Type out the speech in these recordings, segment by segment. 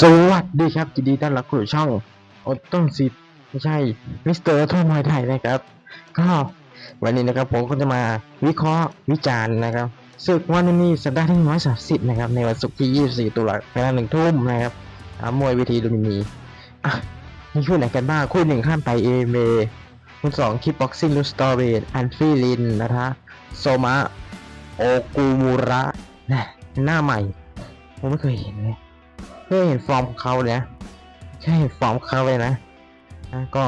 สวัสดีครับยินดีต้อนรับเข้าสู่ช่องอดต้นสิบไม่ใช่มิสเตอร์ทั่วมวยไทยนะครับ ก็วันนี้นะครับผมก็จะมาวิเคราะห์วิจารณ์นะครับศึกวันนี้สัปดาห์ที่ร้อยสามสิบนะครับในวันศุกร์ที่ยี่สี่ตุลาเวลาหนึ่งทุ่มนะครับอ่ามวยเวทีลุมพินีอะมีคู่ไหนกันบ้างคู่หนึ่งข้ามไปเอเมคู่สองคิปบ็อกซิ่งลูสตอเรตอันฟีลินนะฮะโซมะโอกูมูระนะหน้าใหม่ผมไม่เคยเห็นเลย เพื่อเห็นฟอร์มของเขาเลยนะแค่เห็นฟอร์มเขาเลยนะนะก็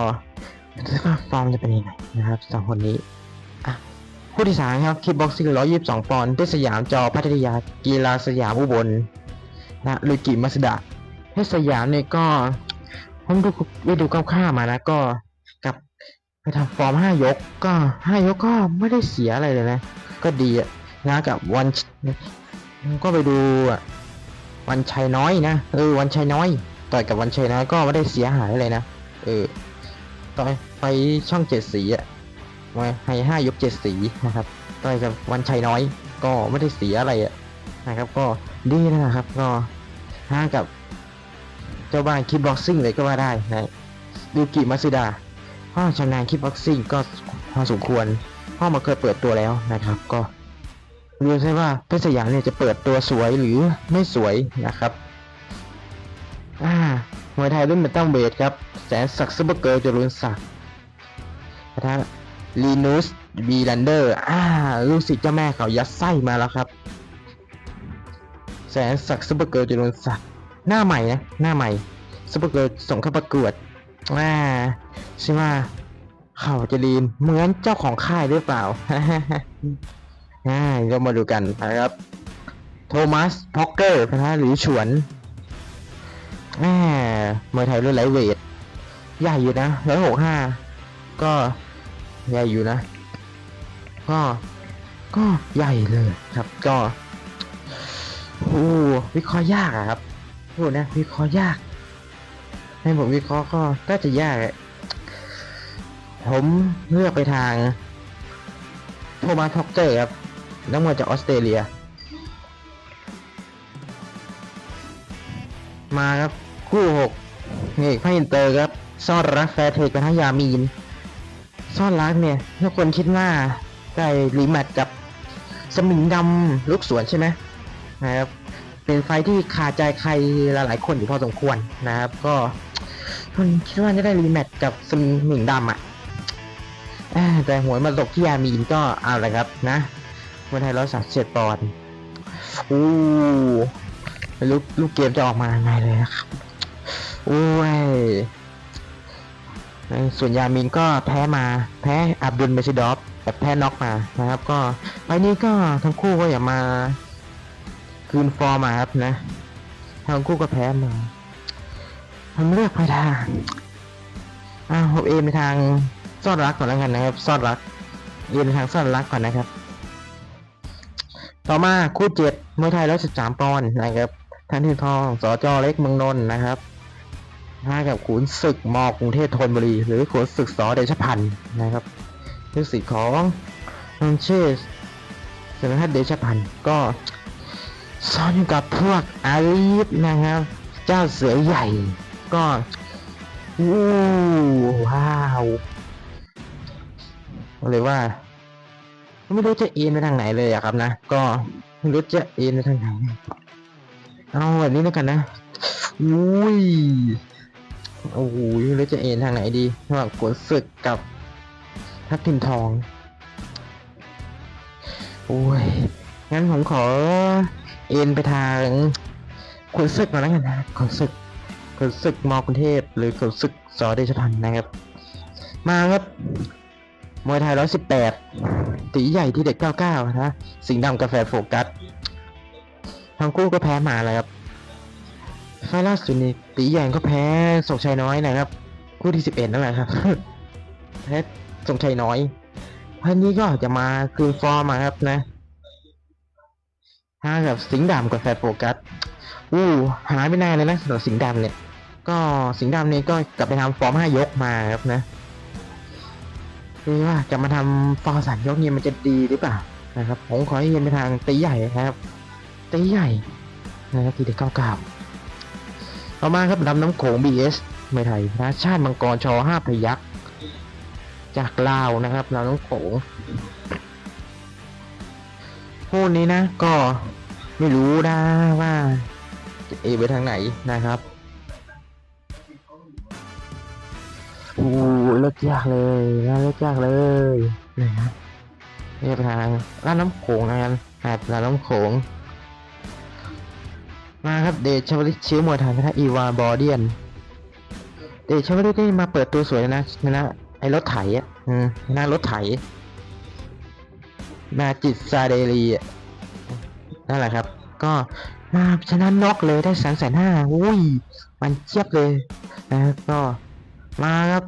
ฟอร์มจะเป็นยังไงนะครับสองคนนี้อะคู่ที่สามครับคิดบ็อกซิ่งร้อยยี่สิบสองปอนด์ที่สยามจอพัทยากีฬาสยามอุบลนะลุยกิมัสดะที่สยามเนี่ยก็ผมดูไปดูคร่าวๆมานะก็กับไปทำฟอร์มห้ายกก็ห้ายกก็ไม่ได้เสียอะไรเลยนะ ก็ดีอะนะกับวันก็ไปดูอะ วันชัยน้อยนะเออวันชัยน้อยต่อยกับวันชัยน้อยก็ไม่ได้เสียหายเลยนะเออต่อยไปช่องเจ็ดสีอะมาให้ห้ายกเจ็ดสีนะครับต่อยกับวันชัยน้อยก็ไม่ได้เสียอะไรอะนะครับ ก็ดีนะครับก็ห้ากับ เจ้าบ้านคิดบ็อกซิ่งเลยก็ว่าได้นะดูกิมาซิดาพ่อชำนาญคิดบ็อกซิ่งก็พอสมควรพ่อมาเคยเปิดตัวแล้วนะครับ ก็ ดูใช่ว่าเพชรสยามเนี่ยจะเปิดตัวสวยหรือไม่สวยนะครับอ่ามวยไทยรุ่นเมตัลเวทครับ แสนศักดิ์ซุปเปอร์เกิร์ลจรุนศักดิ์นะฮะลีนูสบีลันเดอร์อ่าลูกศิษย์เจ้าแม่เขายัดไส้มาแล้วครับ แสนศักดิ์ซุปเปอร์เกิร์ลจรุนศักดิ์หน้าใหม่นะหน้าใหม่ซุปเปอร์เกิร์ลส่งเข้าประกวดอ่าใช่ไหมเขาจะลีนเหมือนเจ้าของค่ายหรือเปล่า อ่าเรามาดูกันนะครับ โทมัสพ็อกเกอร์นะฮะหรือฉวนแหมมวยไทยรุ่นไลท์เวทใหญ่อยู่นะร้อยหกห้าก็ใหญ่อยู่นะ ก็ก็ใหญ่เลยครับก็โอ้วิเคราะห์ยากอะครับพูดนะ วิเคราะห์ยาก ให้ผมวิเคราะห์ก็น่าจะยากผมเลือกไปทางโทมัสพ็อกเกอร์ครับ นักมวยจากออสเตรเลีย มาครับ คู่หกเอกพระอินเตอร์ครับ ซ่อนรักแฟร์เทคกับทยามีน ซ่อนรักเนี่ยทุกคนคิดว่าได้รีแมตช์กับสมิงดำลูกสวนใช่ไหมนะครับเป็นไฟที่ขาดใจใครหลายๆคนอยู่พอสมควรนะครับ ก็คนคิดว่าจะได้รีแมตช์กับสมิงดำอะอ่าแต่หวยมาตกที่ยามีนก็เอาละครับนะ มวยไทยร้อยสามสิบปอนด์อู้ไม่รู้ลูกเกมจะออกมาไงเลยนะครับโอ้ยส่วนยามีนก็แพ้มาแพ้อับดุลเมชิดอฟแบบแพ้น็อกมานะครับ ก็ไปนี้ก็ทั้งคู่ก็อย่ามาคืนฟอร์มาครับนะทั้งคู่ก็แพ้มาผมเลือกไปทางอ่าผมเอ็นไปทางซ่อนรักก่อนแล้วกันนะครับซ่อนรักเอ็นไปทางซ่อนรักก่อนนะครับ ต่อมาคู่เจ็ดมวยไทยร้อยสิบสามปอนด์นะครับทันทีทองสจเล็กเมืองนนท์นะครับห้ากับขุนศึกมอกรุงเทพธนบุรี หรือขุนศึกสอเดชพันธ์นะครับลูกศิษย์ของนนเชสสมทัศเดชพันธ์ก็ซ้อนอยู่กับพวกอาลีฟนะครับ เจ้าเสือใหญ่ก็วู้ว้าวเลยว่า ไม่รู้จะเอ็นไปทางไหนเลยอะครับนะ ก็ไม่รู้จะเอ็นไปทางไหน เอาแบบนี้แล้วกันนะอุ้ยโอ้โหไม่รู้จะเอ็นทางไหนดีระหว่างขนศึกกับทัพทิมทองโอ้ยงั้นผมขอเอ็นไปทางขนศึกก่อนแล้วกันนะขนศึกขนศึกมอกรุงเทพหรือขนศึกสอเดชพันธ์นะครับ มาครับมวยไทยร้อยสิบแปด ตีใหญ่ที่เด็กเก้าเก้านะ สิงห์ดำกาแฟโฟกัส ทั้งคู่ก็แพ้มาแล้วครับไฟล์ล่าสุดนี่ตีใหญ่ก็แพ้สงชัยน้อยนะครับ คู่ที่สิบเอ็ดนั่นแหละครับ แพ้สงชัยน้อยพันนี้ก็จะมาคืนฟอร์มาครับนะห้ากับสิงห์ดำกาแฟโฟกัส อู้หายไปนานเลยนะสำหรับสิงห์ดำเนี่ย ก็สิงห์ดำเนี่ยก็กลับไปทำฟอร์มห้ยกมาครับนะ คือว่าจะมาทำฟอร์สันยกเนี่ยมันจะดีหรือเปล่านะครับผมขอให้เย็นไปทางตีใหญ่นะครับตีใหญ่นะครับทีเด็กเก้าเก้าต่อมาครับลำน้ำโขง BS ไม่ไทยนะชาติมังกรชอห้าพยักษ์จากลาวนะครับลำน้ำโขงคู่นี้นะก็ไม่รู้นะว่าจะเอไปทางไหนนะครับ ลิกยากเลยนะเลิกยากเลยนะครับนี่ไปทางลำน้ำโขงนะครับครับลำน้ำโขงมาครับเดชชวลิตเชื้อมวยไทยนะอีวาบอเดียน เดชชวลิตนี่มาเปิดตัวสวยนะชนะไอ้รถไถอะอืมชนะรถไถ มาจิตซาเดรีอะนั่นแหละครับ ก็มาชนะน็อกเลยได้สามแสนห้าอุ้ย มันเจี๊ยบเลยนะครับก็ มาครับ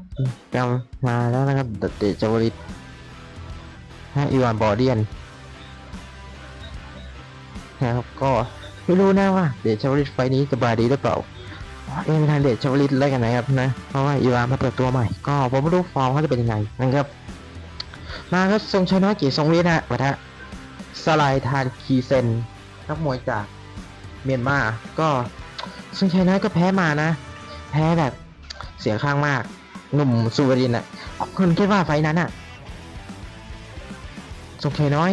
กำมาแล้วนะครับเดชชวลิตฮะอีวานบอเดียนนะครับก็ไม่รู้นะว่าเดชชวลิตไฟล์นี้จะบายดีหรือเปล่าเอ็นทางเดชชวลิตแล้วกันนะครับนะเพราะว่าอีวานมาเปิดตัวใหม่ ก็ผมไม่รู้ฟอร์มเขาจะเป็นยังไงนะครับ มาก็ทรงชัยน้อยกียรติทรงฤทธิ์นะปะทะสไลายทานคีเซนนักมวยจากเมียนมาก็ทรงชัยน้อยก็แพ้มานะ แพ้แบบ เสียงข้างมาก หนุ่มสุวรินทร์อะคนคิดว่าไฟนั้นอะทรงชัยน้อย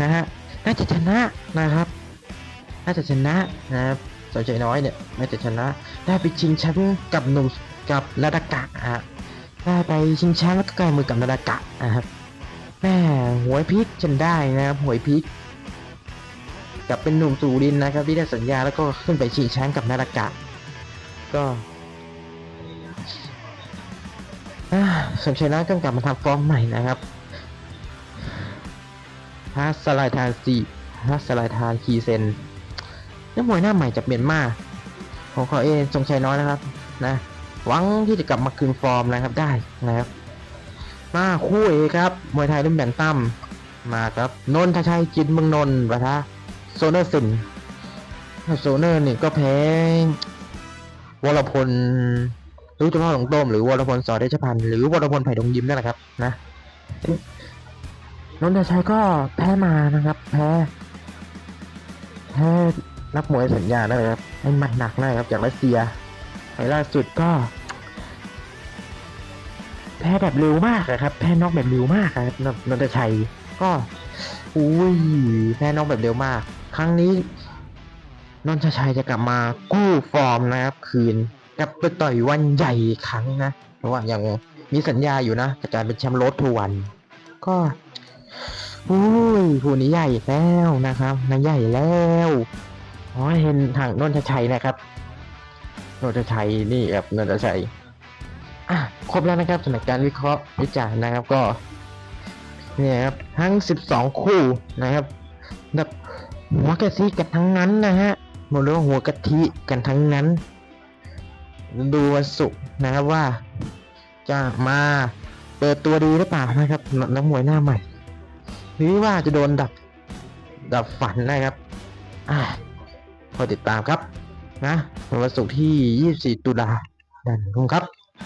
นะฮะน่าจะชนะนะครับ น่าจะชนะนะครับสนใจน้อยเนี่ยน่าจะชนะ ได้ไปชิงแชมป์กับหนุ่มกับนาดากะฮะได้ไปชิงแชมป์แล้วก็ใกล้มือกับนาดากะนะครับแม่หวยพิกจนได้นะครับหวยพิกกับเป็นหนุ่มสูรินทร์นะครับที่ได้สัญญาแล้วก็ขึ้นไปชิงแชมป์กับนาดากะก็ สมชนะก็กลับมาทำฟอร์มใหม่นะครับฮัสไลทานซีฮัสไลทานคีเซนนักมวยหน้าใหม่จากเมียนมาของเขาเองทรงชัยน้อยนะครับนะหวังที่จะกลับมาคืนฟอร์มนะครับได้นะครับ มาคู่เอกครับมวยไทยรุ่นแบนตั้มมาครับนนทชัยจินเมืองนนท์ปะทะโซเนอร์สินโซเนอร์นี่ก็แพ้วรพล รู้จักพ่อหลงโต้มหรือวรพลสอเดชพันธ์หรือวรพลไผ่ดงยิ้มนั่นแหละครับนะนนทชัยก็แพ้มานะครับ แพ้แพ้นักมวยสัญญาได้เลยครับไอ้หมัดหนักนะครับจากรัสเซียไอ้ล่าสุดก็ แพ้แบบเร็วมากอะครับ แพ้นอกแบบเร็วมากอะครับนนทชัยก็อุ้ยแพ้นอกแบบเร็วมาก ครั้งนี้นนทชัยจะกลับมากู้ฟอร์มนะครับ คืน กลับไปต่อยวันใหญ่อีกครั้งนะเพราะว่ายังมีสัญญาอยู่นะจากการเป็นแชมป์โรดทูวัน ก็อุ้ยผู้นี้ใหญ่แล้วนะครับนายใหญ่แล้วอ๋อเห็นทางนนทชัยนะครับนนทชัยนี่ครับนนทชัยอะครบแล้วนะครับสำหรับการวิเคราะห์วิจารณ์นะครับก็เนี่ยครับทั้ง 12 คู่นะครับแบบหัวกะทิกันทั้งนั้นนะฮะหมดเรื่องหัวกะทิกันทั้งนั้น ดูวันศุกร์นะครับว่า จะมาเปิดตัวดีหรือเปล่านะครับนักมวยหน้าใหม่ หรือว่าจะโดนดับดับฝันนะครับอ่าคอติดตามครับนะวันศุกร์ที่ 24 ตุลาดันคงครับ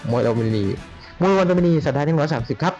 มวยโดมินีมวยวันโดมินีสัปดาห์ที่130 ครับ